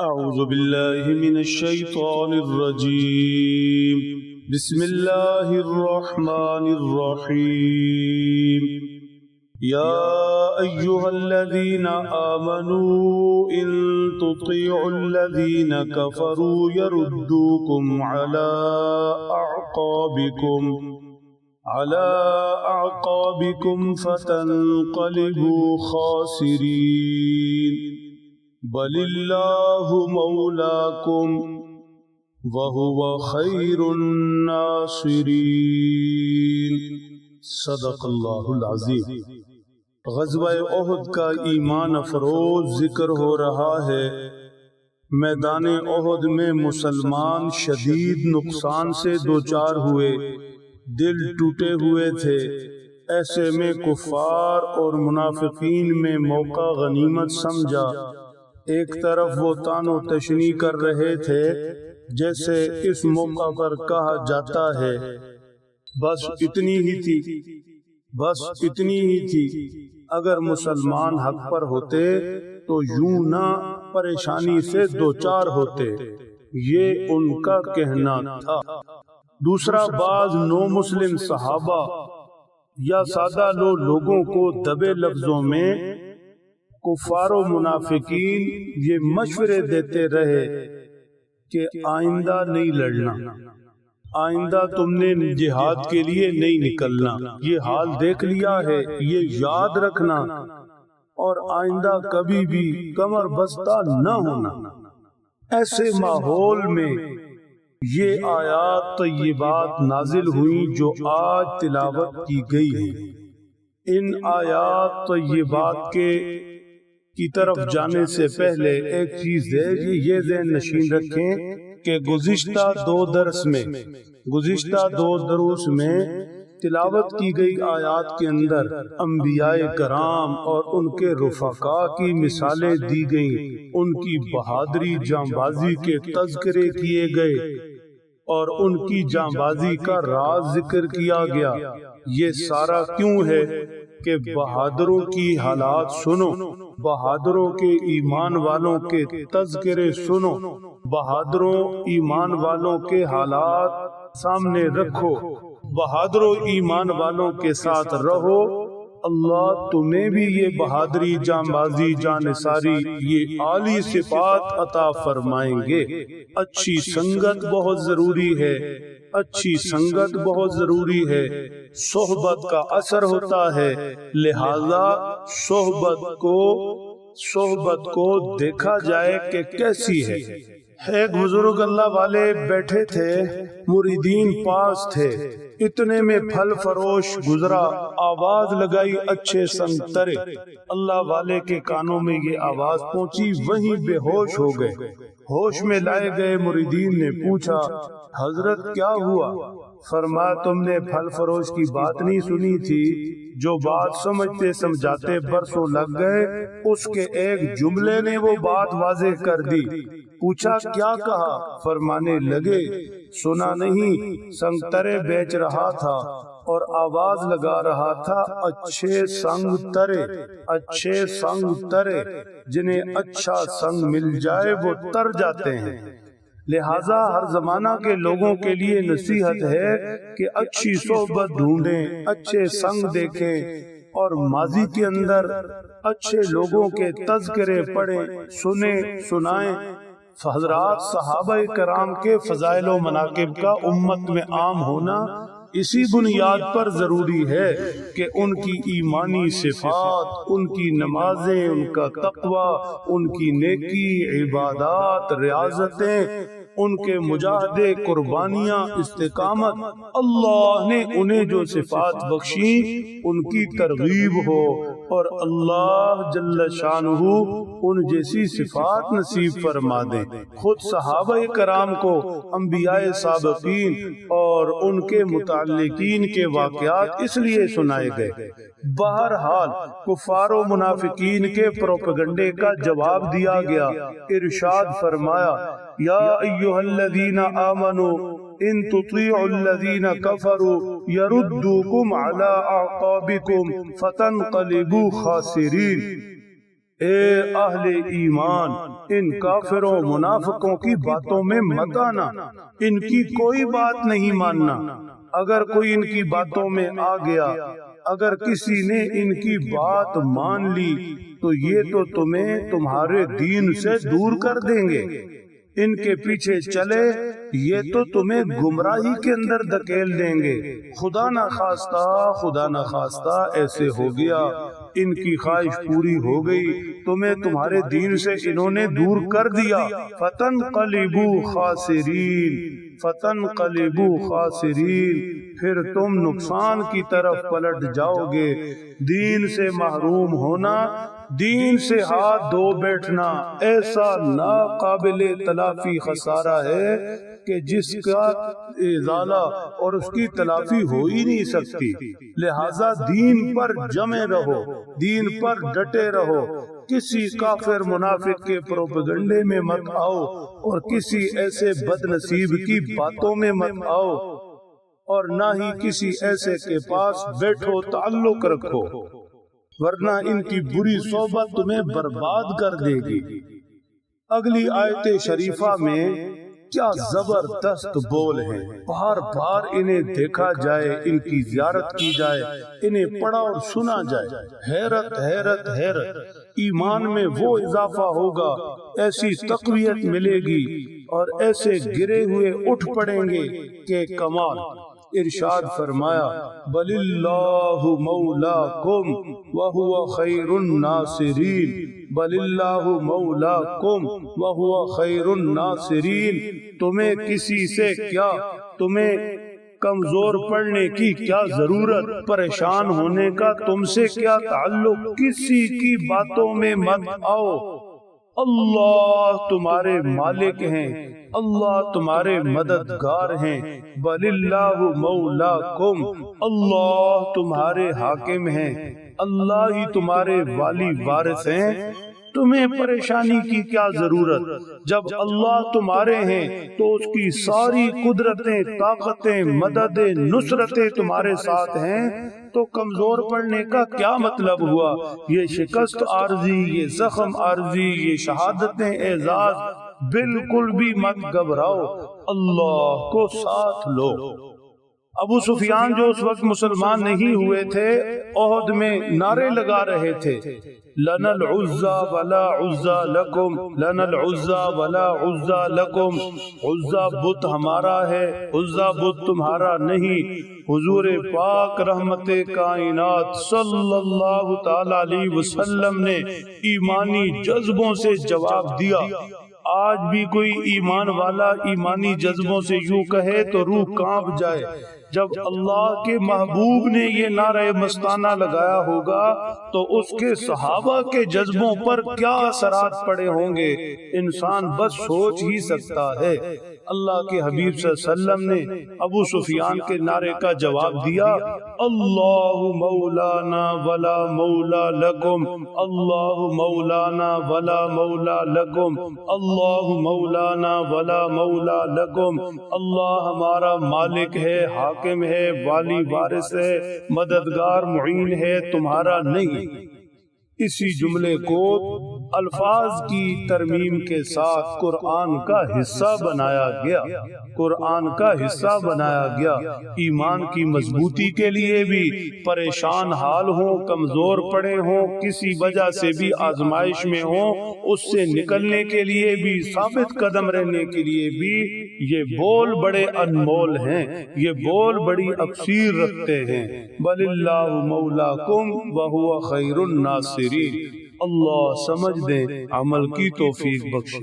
أعوذ بالله من الشيطان الرجيم. بسم الله الرحمن الرحيم. يا أيها الذين آمنوا إن تطيعوا الذين كفروا يردوكم على أعقابكم. على أعقابكم فتنقلبوا خاسرين. بل الله مولاكم وهو خير الناصرين صدق اللہ العظیم۔ غزوہ احد کا ایمان افروز ذکر ہو رہا ہے۔ میدان احد میں مسلمان شدید نقصان سے دوچار ہوئے۔ دل ٹوٹے ہوئے تھے۔ ایسے میں کفار اور منافقین میں موقع غنیمت سمجھا۔ ایک طرف وہ تان و تشنی کر رہے تھے، جیسے اس موقع پر کہا جاتا ہے۔ بس اتنی ہی تھی، بس اتنی ہی تھی۔ اگر مسلمان حق پر ہوتے تو یوں نہ پریشانی سے دوچار ہوتے۔ یہ ان کا کہنا تھا۔ دوسرا بعض نو مسلم صحابہ یا سادہ لو لوگوں کو دبے لفظوں میں کفار و منافقین یہ مشورے دیتے رہے کہ آئندہ نہیں لڑنا۔ آئندہ تم نے جہاد کے لیے نہیں نکلنا۔ یہ حال دیکھ لیا ہے، یہ یاد رکھنا۔ اور آئندہ کبھی بھی کمر بستہ نہ ہونا۔ ایسے ماحول میں یہ آیات، طیبات نازل ہوئی جو آج تلاوت کی گئی ہے ان آیات، طیبات کے کی طرف جانے سے پہلے ایک چیز ہے کہ یہ ذہن نشین رکھیں کہ گزشتہ دو درس میں گزشتہ دو دروس میں تلاوت کی گئی آیات کے اندر انبیاء کرام اور ان کے رفقا کی مثالیں دی گئیں ان کی بہادری جاں بازی کے تذکرے کیے گئے اور ان کی جاں بازی کا راز ذکر کیا گیا۔ یہ سارا کیوں ہے کہ بہادروں کی حالات سنو بہادروں کے ایمان والوں کے تذکرے سنو۔ بہادروں ایمان والوں کے حالات سامنے رکھو۔ بہادروں ایمان والوں کے ساتھ رہو۔ اللہ تمہیں بھی یہ بہادری جان بازی جان ساری یہ عالی صفات عطا فرمائیں گے۔ اچھی سنگت بہت ضروری ہے۔ اچھی سنگت بہت ضروری ہے۔ صحبت کا اثر ہوتا ہے۔ لہذا صحبت کو صحبت کو دیکھا جائے کہ کیسی ہے۔ ایک بزرگ اللہ والے بیٹھے تھے، مریدین پاس تھے۔ اتنے میں پھل فروش گزرا، آواز لگائی اچھے سنترے اللہ والے کے کانوں میں یہ آواز پہنچی، وہیں بے ہوش ہو گئے۔ ہوش میں لائے گئے مریدین نے پوچھا، حضرت کیا ہوا؟ فرما، تم نے پھل فروش کی بات نہیں سنی تھی۔ جو بات سمجھتے سمجھاتے برسوں لگ گئے، اس کے ایک جملے نے وہ بات واضح کر دی۔ پوچھا، کیا کہا؟ فرمانے لگے، سنا نہیں سنگترے بیچ رہا تھا اور آواز لگا رہا تھا، اچھے سنگ ترے، اچھے سنگ ترے۔ جنہیں اچھا سنگ مل جائے، وہ تر جاتے ہیں۔ لہٰذا ہر زمانہ کے لوگوں کے لیے نصیحت ہے کہ اچھی صحبت ڈھونڈیں اچھے سنگ دیکھیں اور ماضی کے اندر اچھے لوگوں کے تذکرے پڑھیں سنیں سنائیں۔ حضرات صحابہ کرام کے فضائل و مناقب کا امت میں عام ہونا اسی بنیاد پر ضروری ہے کہ ان کی ایمانی صفات ان کی نمازیں ان کا تقوی ان کی نیکی عبادات ریاضتیں ان کے مجاہدے قربانیاں استقامت اللہ نے انہیں جو صفات بخشی ان کی ترغیب ہو۔ اور اللہ جل شانہ ان جیسی صفات نصیب فرما دے۔ خود صحابہ کرام کو، انبیاء سابقین اور ان کے متعلقین کے واقعات اس لیے سنائے گئے۔ بہرحال، کفار و منافقین کے پروپگنڈے کا جواب دیا گیا۔ ارشاد فرمایا، یا ایوہ الذین آمنوا ان تطیعوا الذین کفروا یردوکم علی اعقابکم فتنقلبوا خاسرین اے اہل ایمان، ان کافروں منافقوں کی باتوں میں مت آنا۔ ان کی کوئی بات نہیں ماننا۔ اگر کوئی ان کی باتوں میں آ گیا، اگر کسی نے ان کی بات مان لی، تو یہ تو تمہیں تمہارے دین سے دور کر دیں گے۔ ان کے پیچھے چلے یہ تو تمہیں گمراہی کے اندر دکیل دیں گے۔ خدا نہ خواستہ خدا نہ خواستہ ایسے ہو گیا۔ ان کی خواہش پوری ہو گئی۔ تمہیں تمہارے دین سے انہوں نے دور کر دیا۔ فتن قلیبو خاسرین فتن قلیبو خاسرین، پھر تم نقصان کی طرف پلٹ جاؤ گے دین سے محروم ہونا، دین سے ہاتھ دو بیٹھنا ایسا ناقابل تلافی خسارہ ہے کہ جس کا ازالہ اور اس کی تلافی ہو ہی نہیں سکتی۔ لہذا دین پر جمے رہو، دین پر ڈٹے رہو۔ کسی کافر منافق کے پروپگنڈے میں مت آؤ اور کسی ایسے بد نصیب کی باتوں میں مت آؤ اور نہ ہی کسی ایسے کے پاس بیٹھو، تعلق رکھو، ورنہ ان کی بری صحبت تمہیں برباد کر دے گی۔ اگلی آیت شریفہ میں کیا زبردست بول ہیں بار بار انہیں دیکھا جائے، ان کی زیارت کی جائے، انہیں پڑھا اور سنا جائے۔ حیرت حیرت حیرت۔ ایمان میں وہ اضافہ ہوگا، ایسی تقویت ملے گی اور ایسے گرے ہوئے اٹھ پڑیں گے کہ کمال۔ ارشاد فرمایا، بل اللہ مولا کم وہ خیر الناصرین۔ بل اللہ مولا کم وہ خیر الناصرین۔ تمہیں کسی سے کیا؟ تمہیں کمزور پڑنے کی کیا ضرورت؟ پریشان ہونے کا تم سے کیا تعلق؟ کسی کی باتوں میں مت آؤ۔ اللہ تمہارے مالک ہیں۔ اللہ تمہارے مددگار ہیں۔ بل اللہ مولا کم اللہ تمہارے حاکم ہیں۔ اللہ ہی تمہارے والی وارث ہیں۔ تمہیں پریشانی کی کیا ضرورت؟ جب اللہ تمہارے ہیں، تو اس کی ساری قدرتیں، طاقتیں مدد نصرتیں تمہارے ساتھ ہیں۔ تو کمزور پڑنے کا کیا مطلب ہوا؟ یہ شکست عارضی، یہ زخم عارضی، یہ شہادتیں، اعزاز، بالکل بھی مت گھبراؤ۔ اللہ کو ساتھ لو۔ ابو سفیان جو اس وقت مسلمان نہیں ہوئے تھے، عہد میں نعرے لگا رہے تھے۔ لن العزا ولا عزا لکم لن العزا ولا عزا لکم عزا بت ہمارا ہے، عزا بت تمہارا نہیں۔ حضور پاک رحمت کائنات صلی اللہ تعالی علیہ وسلم نے ایمانی جذبوں سے جواب دیا۔ آج بھی کوئی ایمان والا ایمانی جذبوں سے یوں کہے تو روح کانپ جائے۔ جب اللہ کے محبوب نے یہ نعرہ مستانہ لگایا ہوگا تو اس کے صحابہ کے جذبوں پر کیا اثرات پڑے ہوں گے؟ انسان بس سوچ ہی سکتا ہے۔ اللہ کے حبیب صلی اللہ علیہ وسلم نے ابو سفیان کے نعرے کا جواب دیا۔ اللہ مولانا ولا مولا لکم۔ اللہ مولانا ولا مولا لکم۔ اللہ مولانا ولا مولا لکم۔ اللہ ہمارا مالک ہے، حاکم ہے والی وارث ہے مددگار معین ہے تمہارا نہیں۔ اسی جملے کو الفاظ کی ترمیم کے ساتھ قرآن کا حصہ بنایا گیا۔ قرآن کا حصہ بنایا گیا۔ ایمان کی مضبوطی کے لیے بھی پریشان حال ہوں کمزور پڑے ہوں کسی وجہ سے بھی آزمائش میں ہوں اس سے نکلنے کے لیے بھی ثابت قدم رہنے کے لیے بھی یہ بول بڑے انمول ہیں یہ بول بڑی اکثیر رکھتے ہیں۔ بل اللہ مولا کم بہو خیر الناصرین اللہ سمجھ دے عمل کی توفیق بخش